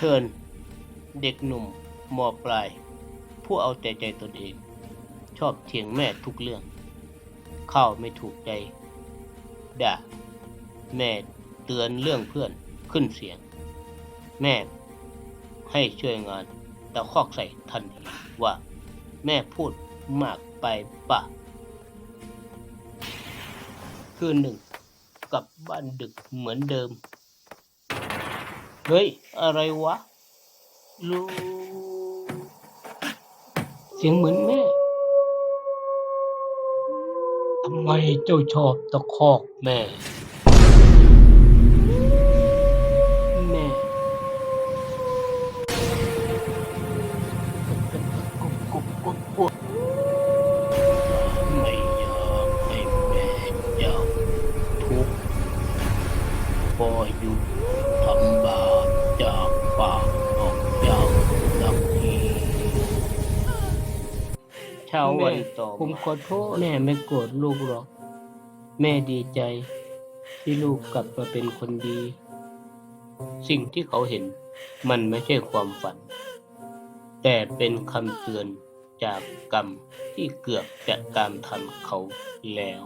เชิญ เด็กหนุ่มมอปลาย ผู้เอาแต่ใจตนเอง ชอบเถียงแม่ทุกเรื่อง เข้าไม่ถูกใจ ด่า แม่เตือนเรื่องเพื่อนขึ้นเสียง แม่ให้ช่วยงานตะคอกใส่ทันทีว่าแม่พูดมากไปปะคืนหนึ่งกลับบ้านดึกเหมือนเดิม เฮ้ย อะไรวะ ลูกเสียงเหมือนแม่ ทำไมเจ้าชอบตะคอกแม่ แม่กุบกุบกุบกุบไม่อยากให้แม่เจ้าทุกข์พอหยุาวันต่อผมขอโทษแม่ไม่โกรธลูกหรอก แม่ดีใจ ที่ลูกกลับมาเป็นคนดี สิ่งที่เขาเห็น มันไม่ใช่ความฝัน แต่เป็นคำเตือนจากกรรมที่เกือบจะตามทันเขาแล้ว